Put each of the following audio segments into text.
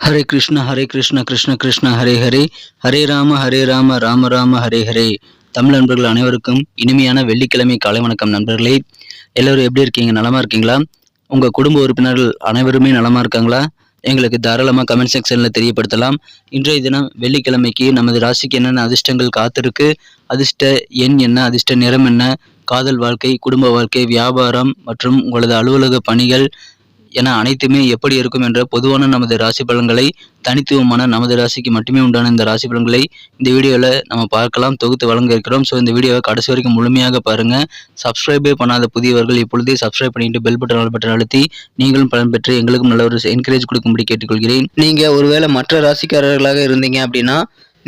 ஹரே கிருஷ்ண ஹரே கிருஷ்ண கிருஷ்ண கிருஷ்ண ஹரே ஹரே. ஹரே ராம ஹரே ராம ராம ராம ஹரே ஹரே. தமிழ் நண்பர்கள் அனைவருக்கும் இனிமையான வெள்ளிக்கிழமை காலை வணக்கம் நண்பர்களே. எல்லோரும் எப்படி இருக்கீங்க? நலமா இருக்கீங்களா? உங்க குடும்ப உறுப்பினர்கள் அனைவருமே நலமா இருக்காங்களா? எங்களுக்கு தாராளமாக கமெண்ட் செக்ஷனில் தெரியப்படுத்தலாம். இன்றைய தினம் வெள்ளிக்கிழமைக்கு நமது ராசிக்கு என்னென்ன அதிர்ஷ்டங்கள் காத்திருக்கு? அதிர்ஷ்ட எண் என்ன? அதிர்ஷ்ட நிறம் என்ன? காதல் வாழ்க்கை குடும்ப வாழ்க்கை வியாபாரம் மற்றும் உங்களது அலுவலக பணிகள் என அனைத்துமே எப்படி இருக்கும் என்ற பொதுவான நமது ராசி பலன்களை தனித்துவமான நமது ராசிக்கு மட்டுமே உண்டான இந்த ராசி பலன்களை இந்த வீடியோவில் நம்ம பார்க்கலாம் தொகுத்து வழங்க இருக்கிறோம். ஸோ இந்த வீடியோவை கடைசி வரைக்கும் முழுமையாக பாருங்கள் சப்ஸ்கிரைபே பண்ணாத புதியவர்கள் இப்பொழுதே சப்ஸ்கிரைப் பண்ணிட்டு பெல் பட்டன் பட்டன் அழுத்தி நீங்களும் பலன் பெற்று எங்களுக்கும் நல்ல ஒரு என்கரேஜ் கொடுக்கும்படி கேட்டுக்கொள்கிறேன். நீங்கள் ஒருவேளை மற்ற ராசிக்காரர்களாக இருந்தீங்க அப்படின்னா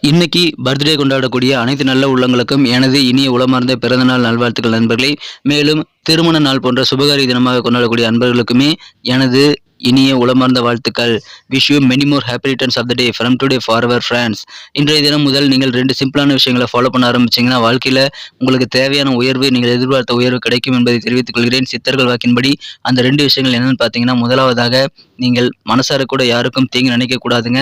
இன்னைக்கு பர்த்டே கொண்டாடக்கூடிய அனைத்து நல்ல உள்ளங்களுக்கும் எனது இனிய உளமார்ந்த பிறந்தநாள் நல்வாழ்த்துக்கள் நண்பர்களே. மேலும் திருமண நாள் போன்ற சுபகாரி தினமாக கொண்டாடக்கூடிய அன்பர்களுக்குமே எனது இனிய உளமார்ந்த வாழ்த்துக்கள். Wish you many more happy returns of the day from today for our friends இன்றைய தினம் முதல் நீங்கள் ரெண்டு சிம்பிளான விஷயங்களை ஃபாலோ பண்ண ஆரம்பிச்சிங்கன்னா வாழ்க்கையில் உங்களுக்கு தேவையான உயர்வு நீங்கள் எதிர்பார்த்த உயர்வு கிடைக்கும் என்பதை தெரிவித்துக் கொள்கிறேன். சித்தர்கள் வாக்கின்படி அந்த ரெண்டு விஷயங்கள் என்னென்னு பார்த்தீங்கன்னா முதலாவதாக நீங்கள் மனசார கூட யாருக்கும் தீங்கு நினைக்கக்கூடாதுங்க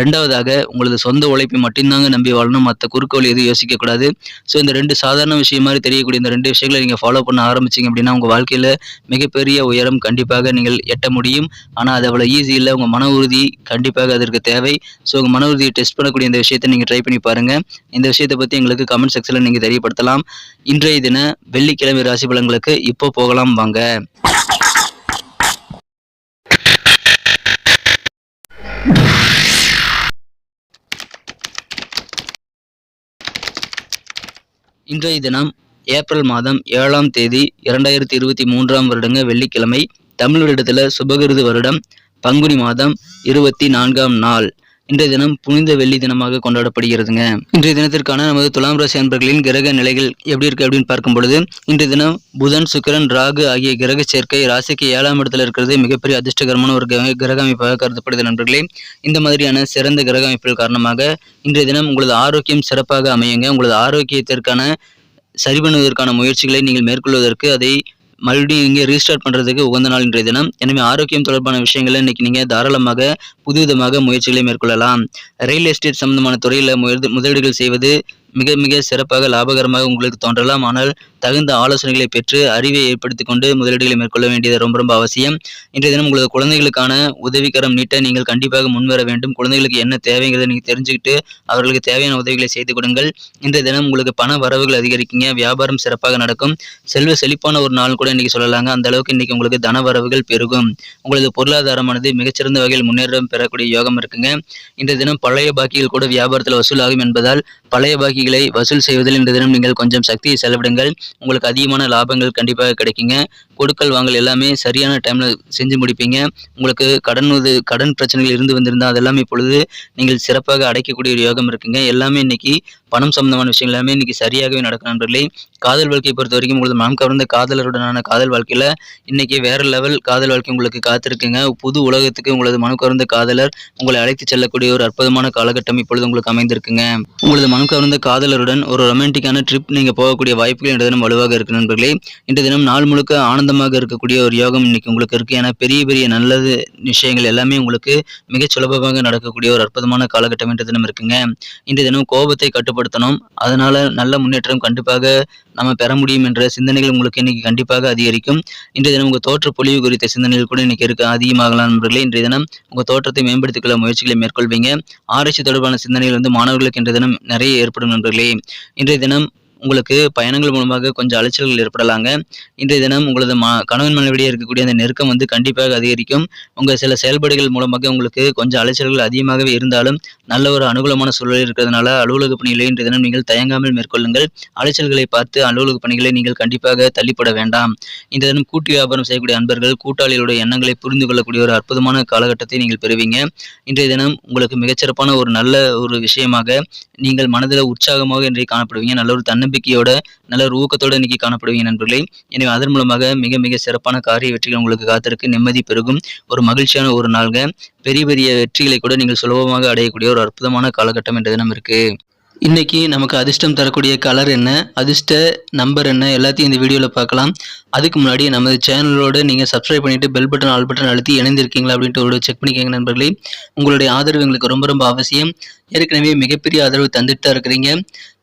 ரெண்டாவதாக உங்களது சொந்த உழைப்பை மட்டும்தாங்க நம்பி வாழணும். மற்ற குறுக்கோள் எதுவும் யோசிக்கக்கூடாது ஸோ இந்த ரெண்டு சாதாரண விஷயம் மாதிரி தெரியக்கூடிய இந்த ரெண்டு விஷயங்களை நீங்கள் ஃபாலோ பண்ண ஆரம்பிச்சிங்க அப்படின்னா உங்கள் வாழ்க்கையில் மிகப்பெரிய உயரம் கண்டிப்பாக நீங்கள் எட்ட முடியும். ஆனால் அது அவ்வளோ ஈஸி இல்லை. உங்கள் மன உறுதி கண்டிப்பாக அதற்கு தேவை. ஸோ உங்கள் மன உறுதியை டெஸ்ட் பண்ணக்கூடிய இந்த விஷயத்தை நீங்கள் ட்ரை பண்ணி பாருங்கள் இந்த விஷயத்தை பற்றி எங்களுக்கு கமெண்ட் செக்ஷனில் நீங்கள் தெரியப்படுத்தலாம். இன்றைய தின வெள்ளிக்கிழமை ராசி பலன்களுக்கு இப்போ போகலாம் வாங்க. இன்றைய தினம் ஏப்ரல் மாதம் ஏழாம் தேதி இரண்டாயிரத்தி இருபத்தி மூன்றாம் வருடங்க வெள்ளிக்கிழமை. தமிழ் வருடத்தில் சுபகிருது வருடம் பங்குனி மாதம் இருபத்தி நான்காம் நாள். இன்றைய தினம் புனித வெள்ளி தினமாக கொண்டாடப்படுகிறதுங்க. இன்றைய தினத்திற்கான நமது துலாம் ராசி அன்பர்களின் கிரக நிலைகள் எப்படி இருக்கு அப்படின்னு பார்க்கும் பொழுது இன்றைய தினம் புதன் சுக்கிரன் ராகு ஆகிய கிரக சேர்க்கை ராசிக்கு ஏழாம் இடத்துல இருக்கிறது மிகப்பெரிய அதிர்ஷ்டகரமான ஒரு கிரக கிரக அமைப்பாக கருதப்படுது நண்பர்களே. இந்த மாதிரியான சிறந்த கிரக அமைப்புகள் காரணமாக இன்றைய தினம் உங்களது ஆரோக்கியம் சிறப்பாக அமையுங்க. உங்களது ஆரோக்கியத்திற்கான சரி பண்ணுவதற்கான முயற்சிகளை நீங்கள் மேற்கொள்வதற்கு அதை மறுபடியும் இங்கே ரீஸ்டார்ட் பண்ணுறதுக்கு உகந்த நாள் இன்றைய தினம். எனவே ஆரோக்கியம் தொடர்பான விஷயங்களை இன்னைக்கு நீங்கள் தாராளமாக புதுவிதமாக முயற்சிகளை மேற்கொள்ளலாம். ரியல் எஸ்டேட் சம்பந்தமான துறையில் முதலீடுகள் செய்வது மிக மிக சிறப்பாக லாபகரமாக உங்களுக்கு தோன்றலாம். ஆனால் தகுந்த ஆலோசனைகளை பெற்று அறிவை ஏற்படுத்தி கொண்டு முதலீடுகளை மேற்கொள்ள வேண்டியது ரொம்ப ரொம்ப அவசியம். இன்றைய தினம் உங்களது குழந்தைகளுக்கான உதவிக்கரம் நீட்ட நீங்கள் கண்டிப்பாக முன்வர வேண்டும். குழந்தைகளுக்கு என்ன தேவைங்கிறத நீங்கள் தெரிஞ்சுக்கிட்டு அவர்களுக்கு தேவையான உதவிகளை செய்து கொடுங்கள். இன்றைய தினம் உங்களுக்கு பண வரவுகள் அதிகரிக்குங்க. வியாபாரம் சிறப்பாக நடக்கும். செல்வ செழிப்பான ஒரு நாள் கூட இன்னைக்கு சொல்லலாங்க. அந்த அளவுக்கு இன்னைக்கு உங்களுக்கு தன வரவுகள் பெருகும். உங்களது பொருளாதாரமானது மிகச்சிறந்த வகையில் முன்னேற்றம் பெறக்கூடிய யோகம் இருக்குங்க. இன்றைய தினம் பழைய பாக்கிகள் கூட வியாபாரத்தில் வசூலாகும் என்பதால் பழைய பாக்கி பாக்கிகளை வசூல் செய்வதில் இந்த தினம் நீங்கள் கொஞ்சம் சக்தியை செலவிடுங்கள். உங்களுக்கு அதிகமான லாபங்கள் கண்டிப்பாக கிடைக்குங்க. கொடுக்கல் வாங்கல் எல்லாமே சரியான டைமில் செஞ்சு முடிப்பீங்க. உங்களுக்கு கடன் உது கடன் பிரச்சனைகள் இருந்து வந்திருந்தால் அதெல்லாமே இப்பொழுது நீங்கள் சிறப்பாக அடைக்கக்கூடிய ஒரு யோகம் இருக்குங்க. எல்லாமே இன்னைக்கு பணம் சம்பந்தமான விஷயங்கள் எல்லாமே இன்னைக்கு சரியாகவே நடக்கும் நண்பர்களே. காதல் வாழ்க்கையை பொறுத்த வரைக்கும் உங்களது மனம் கவர்ந்த காதலருடனான காதல் வாழ்க்கையில் இன்னைக்கு வேற லெவல் காதல் வாழ்க்கை உங்களுக்கு காத்திருக்குங்க. புது உலகத்துக்கு உங்களது மனம் கவர்ந்த காதலர் உங்களை அழைத்து செல்லக்கூடிய ஒரு அற்புதமான காலகட்டம் இப்பொழுது உங்களுக்கு அமைந்திருக்குங்க. உங்களது மனம் கவர்ந்த காதலருடன் ஒரு ரொமான்டிக்கான ட்ரிப் நீங்கள் போகக்கூடிய வாய்ப்புகள் இன்று தினம் வலுவாக இருக்கு நண்பர்களே. இன்று தினம் நாள் முழுக்க ஆனந்தமாக இருக்கக்கூடிய ஒரு யோகம் இன்னைக்கு உங்களுக்கு இருக்கு. ஏன்னா பெரிய பெரிய நல்லது விஷயங்கள் எல்லாமே உங்களுக்கு மிக சுலபமாக நடக்கக்கூடிய ஒரு அற்புதமான காலகட்டம் இன்று தினம் இருக்குங்க. இன்றைய தினம் கோபத்தை கட்டுப்படுத்த ஊக்கப்படுத்தணும் அதனால நல்ல முன்னேற்றம் கண்டிப்பாக நம்ம பெற முடியும் என்ற சிந்தனைகள் உங்களுக்கு இன்னைக்கு கண்டிப்பாக அதிகரிக்கும். இன்றைய தினம் உங்கள் தோற்ற பொழிவு குறித்த சிந்தனைகள் கூட இன்னைக்கு இருக்க அதிகமாகலாம் நண்பர்களே. இன்றைய தினம் உங்கள் தோற்றத்தை மேம்படுத்திக் கொள்ள முயற்சிகளை மேற்கொள்வீங்க. ஆராய்ச்சி தொடர்பான சிந்தனைகள் வந்து மாணவர்களுக்கு இன்றைய தினம் நிறைய ஏற்படும் நண்பர்களே. இன்றைய தினம் உங்களுக்கு பயணங்கள் மூலமாக கொஞ்சம் அலைச்சல்கள் ஏற்படலாங்க. இன்றைய தினம் உங்களது மா கணவன் மனைவிடையே இருக்கக்கூடிய அந்த நெருக்கம் வந்து கண்டிப்பாக அதிகரிக்கும். உங்கள் சில செயல்பாடுகள் மூலமாக உங்களுக்கு கொஞ்சம் அலைச்சல்கள் அதிகமாகவே இருந்தாலும் நல்ல ஒரு அனுகூலமான சூழல் இருக்கிறதுனால அலுவலக பணிகளை இன்றைய தினம் நீங்கள் தயங்காமல் மேற்கொள்ளுங்கள். அலைச்சல்களை பார்த்து அலுவலக பணிகளை நீங்கள் கண்டிப்பாக தள்ளிப்பட வேண்டாம். இந்த தினம் கூட்டு வியாபாரம் செய்யக்கூடிய அன்பர்கள் கூட்டாளிகளுடைய எண்ணங்களை புரிந்து கொள்ளக்கூடிய ஒரு அற்புதமான காலகட்டத்தை நீங்கள் பெறுவீங்க. இன்றைய தினம் உங்களுக்கு மிகச்சிறப்பான ஒரு நல்ல ஒரு விஷயமாக நீங்கள் மனதில் உற்சாகமாக இன்றைய காணப்படுவீங்க. நல்ல ஒரு தன்னை தன்னம்பிக்கையோட நல்ல ஒரு ஊக்கத்தோட இன்னைக்கு காணப்படுவீங்க நண்பர்களே. எனவே அதன் மூலமாக மிக மிக சிறப்பான காரிய வெற்றிகள் உங்களுக்கு காத்திருக்கு. நிம்மதி பெருகும். ஒரு மகிழ்ச்சியான ஒரு நாள்க பெரிய பெரிய வெற்றிகளை கூட நீங்கள் சுலபமாக அடையக்கூடிய ஒரு அற்புதமான காலகட்டம் என்ற தினம் இருக்கு. இன்னைக்கு நமக்கு அதிர்ஷ்டம் தரக்கூடிய கலர் என்ன? அதிர்ஷ்ட நம்பர் என்ன? எல்லாத்தையும் இந்த வீடியோவில் பார்க்கலாம். அதுக்கு முன்னாடி நமது சேனலோடு நீங்கள் சப்ஸ்கிரைப் பண்ணிட்டு பெல் பட்டன் ஆல் பட்டன் அழுத்தி இணைந்திருக்கீங்களா அப்படின்ட்டு ஒரு செக் பண்ணிக்கோங்க நண்பர்களே. உங்களுடைய ஆதரவு எங்களுக்கு ரொம்ப ரொம்ப அவசியம். ஏற்கனவே மிகப்பெரிய ஆதரவு தந்துட்டு தான் இருக்கிறீங்க.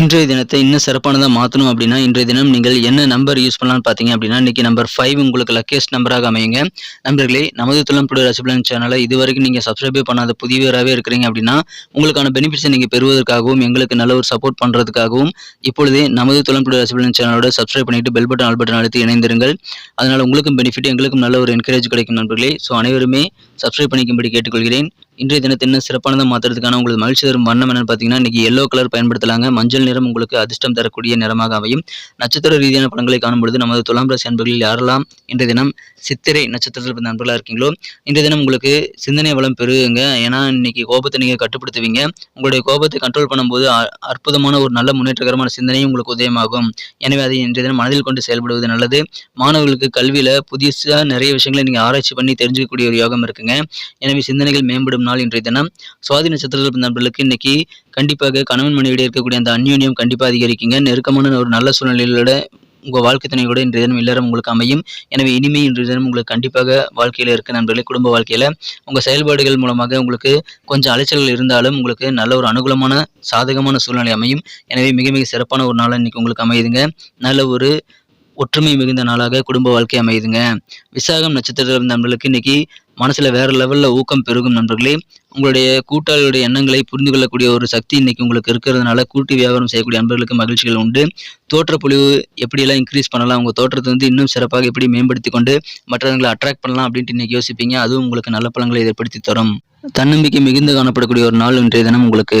இன்றைய தினத்தை இன்னும் சிறப்பானதாக மாற்றணும் அப்படின்னா இன்றைய தினம் நீங்கள் என்ன நம்பர் யூஸ் பண்ணலாம்னு பார்த்தீங்க அப்படின்னா இன்னைக்கு நம்பர் ஃபைவ் உங்களுக்கு லக்கேஸ்ட் நம்பராக அமையுங்க. நண்பர்களே நமது துளம் ரசிபலன் சேனலை இது வரைக்கும் நீங்கள் சப்ஸ்கிரைபே பண்ணாத புதியவராகவே இருக்கிறீங்க அப்படின்னா உங்களுக்கான பெனிஃபிட்ஸை நீங்கள் பெறுவதற்காகவும் எங்களுக்கு நல்ல ஒரு சப்போர்ட் பண்ணுறதுக்காகவும் இப்பொழுதே நமது துளம் ரசிபலன் சேனலோட சப்ஸ்கிரைப் பண்ணிட்டு பெல் பட்டன் ஆல் பட்டன் அழுத்தி இணைந்திருங்கள். அதனால் உங்களுக்கும் பெனிஃபிட் எங்களுக்கும் நல்ல ஒரு என்கரேஜ் கிடைக்கும் நண்பர்களே. ஸோ அனைவருமே சப்ஸ்கிரைப் பண்ணிக்கும்படி கேட்டுக்கொள்கிறேன். இன்றைய தினத்தை என்ன சிறப்பானதாக மாற்றுறதுக்கான உங்களுக்கு மகிழ்ச்சி தரும் வண்ணம் என்னன்னு பார்த்தீங்கன்னா இன்னைக்கு எல்லோ கலர் பயன்படுத்தலாங்க. மஞ்சள் நிறம் உங்களுக்கு அதிர்ஷ்டம் தரக்கூடிய நிறமாக அமையும். நட்சத்திர ரீதியான படங்களை காணும் பொழுது நமது துலாம் ராசி அன்பர்களில் யாரெல்லாம் இன்றைய தினம் சித்திரை நட்சத்திரத்தில் பிறந்த நண்பர்களாக இருக்கீங்களோ இன்றைய தினம் உங்களுக்கு சிந்தனை வளம் பெருகுங்க ஏன்னா இன்னைக்கு கோபத்தை நீங்கள் கட்டுப்படுத்துவீங்க. உங்களுடைய கோபத்தை கண்ட்ரோல் பண்ணும்போது அற்புதமான ஒரு நல்ல முன்னேற்றகரமான சிந்தனையும் உங்களுக்கு உதயமாகும். எனவே அதை இன்றைய தினம் மனதில் கொண்டு செயல்படுவது நல்லது. மாணவர்களுக்கு கல்வியில் புதுசாக நிறைய விஷயங்களை நீங்கள் ஆராய்ச்சி பண்ணி தெரிஞ்சுக்கக்கூடிய ஒரு யோகம் இருக்குங்க. எனவே சிந்தனைகள் மேம்படும். நாள் இன்றைய தினம். சுவாதி நட்சத்திரத்தில் நண்பர்களுக்கு இன்னைக்கு கண்டிப்பாக கணவன் மனைவியிடையே இருக்கக்கூடிய அந்த அந்யோன்யம் கண்டிப்பாக அதிகரிக்குங்க. நெருக்கமான ஒரு நல்ல சூழ்நிலையோட உங்கள் வாழ்க்கை துணையோட இன்றைய தினம் இல்லறம் உங்களுக்கு அமையும். எனவே இனிமே இன்றைய தினம் உங்களுக்கு கண்டிப்பாக வாழ்க்கையில் இருக்க நண்பர்களே குடும்ப வாழ்க்கையில் உங்கள் செயல்பாடுகள் மூலமாக உங்களுக்கு கொஞ்சம் அலைச்சல்கள் இருந்தாலும் உங்களுக்கு நல்ல ஒரு அனுகூலமான சாதகமான சூழ்நிலை அமையும். எனவே மிக மிக சிறப்பான ஒரு நாளாக இன்னைக்கு உங்களுக்கு அமையுதுங்க. நல்ல ஒரு ஒற்றுமை மிகுந்த நாளாக குடும்ப வாழ்க்கை அமையுதுங்க. விசாகம் நட்சத்திரம் நண்பர்களுக்கு இன்னைக்கு மனசில் வேறு லெவலில் ஊக்கம் பெருகும் நண்பர்களே. உங்களுடைய கூட்டாளியுடைய எண்ணங்களை புரிந்து கொள்ளக்கூடிய ஒரு சக்தி இன்னைக்கு உங்களுக்கு இருக்கிறதுனால கூட்டு வியாபாரம் செய்யக்கூடிய அன்பர்களுக்கு மகிழ்ச்சிகள் உண்டு. தோற்றப்பொழிவு எப்படியெல்லாம் இன்க்ரீஸ் பண்ணலாம் உங்கள் தோற்றத்தை வந்து இன்னும் சிறப்பாக எப்படி மேம்படுத்தி கொண்டு மற்றவர்களை அட்ராக்ட் பண்ணலாம் அப்படின்ட்டு இன்னைக்கு யோசிப்பீங்க. அதுவும் உங்களுக்கு நல்ல பலங்களை ஏற்படுத்தி தரும். தன்னம்பிக்கை மிகுந்து காணப்படக்கூடிய ஒரு நாள் இன்றைய தினம் உங்களுக்கு